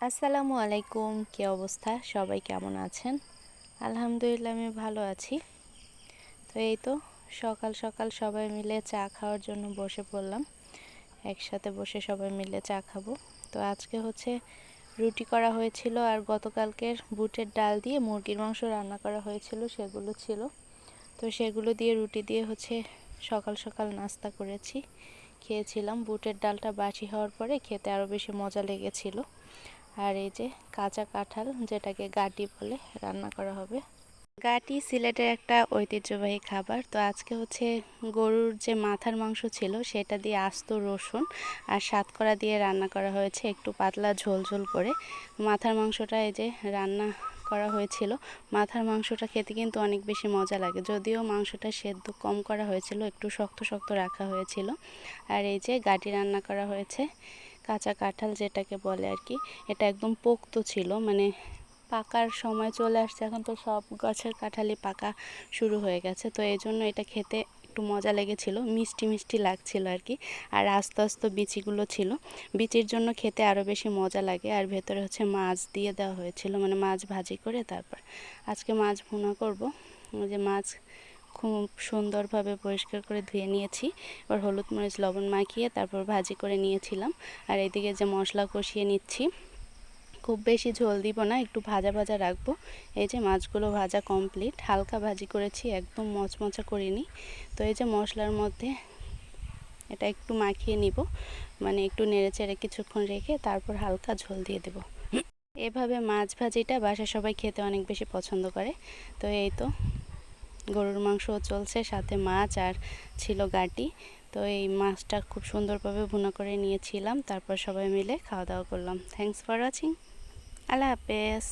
আসসালামু আলাইকুম, কি অবস্থা? সবাই কেমন আছেন? আলহামদুলিল্লাহ, আমি ভালো আছি। তো এই তো, সকাল সকাল সবাই মিলে চা খাওয়ার জন্য বসে পড়লাম। একসাথে বসে সবাই মিলে চা খাব। তো আজকে হচ্ছে রুটি করা হয়েছিল আর গতকালকের বুটের ডাল দিয়ে মুরগির মাংস রান্না করা হয়েছিল, সেগুলো ছিল। তো সেগুলো দিয়ে রুটি দিয়ে হচ্ছে সকাল সকাল নাস্তা করেছি। খেয়েছিলাম। বুটের ডালটা বাসি হওয়ার পরে খেতে আরও বেশি মজা লেগেছিল। আর এই যে কাঁচা কাঁঠাল, যেটাকে গাটি বলে রান্না করা হবে। গাটি সিলেটের একটা ঐতিহ্যবাহী খাবার। তো আজকে হচ্ছে গরুর যে মাথার মাংস ছিল, সেটা দিয়ে আস্ত রসুন আর সাতকরা দিয়ে রান্না করা হয়েছে একটু পাতলা ঝোল ঝোল করে। মাথার মাংসটা এই যে রান্না করা হয়েছিল। মাথার মাংসটা খেতে কিন্তু অনেক বেশি মজা লাগে। যদিও মাংসটা সেদ্ধ কম করা হয়েছিল, একটু শক্ত শক্ত রাখা হয়েছিল। আর এই যে গাটি রান্না করা হয়েছে। কাঁচা কাঁঠাল যেটাকে বলে আর কি, এটা একদম পোক্ত ছিল মানে পাকার সময় চলে আসছে, এখন তো সব গাছের কাঁঠালই পাকা শুরু হয়ে গেছে, তো এই জন্য এটা খেতে একটু মজা লেগেছিল, মিষ্টি মিষ্টি লাগছিল আর কি, আর আস্তে আস্তে বিচিগুলো ছিল, বিচির জন্য খেতে আরও বেশি মজা লাগে, আর ভেতরে হচ্ছে মাছ দিয়ে দেওয়া হয়েছিল মানে মাছ ভাজি করে তারপর আজকে মাছ ভুনা করব যে মাছ খুব সুন্দরভাবে পরিষ্কার করে ধুয়ে নিয়েছি। এবার হলুদ মরিচ, লবণ মাখিয়ে তারপর ভাজি করে নিয়েছিলাম। আর এদিকে যে মশলা কষিয়ে নিচ্ছি, খুব বেশি ঝোল দিব না, একটু ভাজা ভাজা রাখব। এই যে মাছগুলো ভাজা কমপ্লিট হালকা ভাজি করেছি, একদম মচমচা করিনি। তো এই যে মশলার মধ্যে এটা একটু মাখিয়ে নিব মানে একটু নেড়ে চেড়ে কিছুক্ষণ রেখে তারপর হালকা ঝোল দিয়ে দেব। এভাবে মাছ ভাজিটা বাসা সবাই খেতে অনেক বেশি পছন্দ করে। তো এই তো। গরুর মাংসও চলছে, সাথে মাছ আর ছিল গাটি। তো এই মাছটা খুব সুন্দরভাবে ভুনা করে নিয়েছিলাম, তারপর সবাই মিলে খাওয়া দাওয়া করলাম। থ্যাংকস ফর ওয়াচিং আল্লাহ হাফেজ।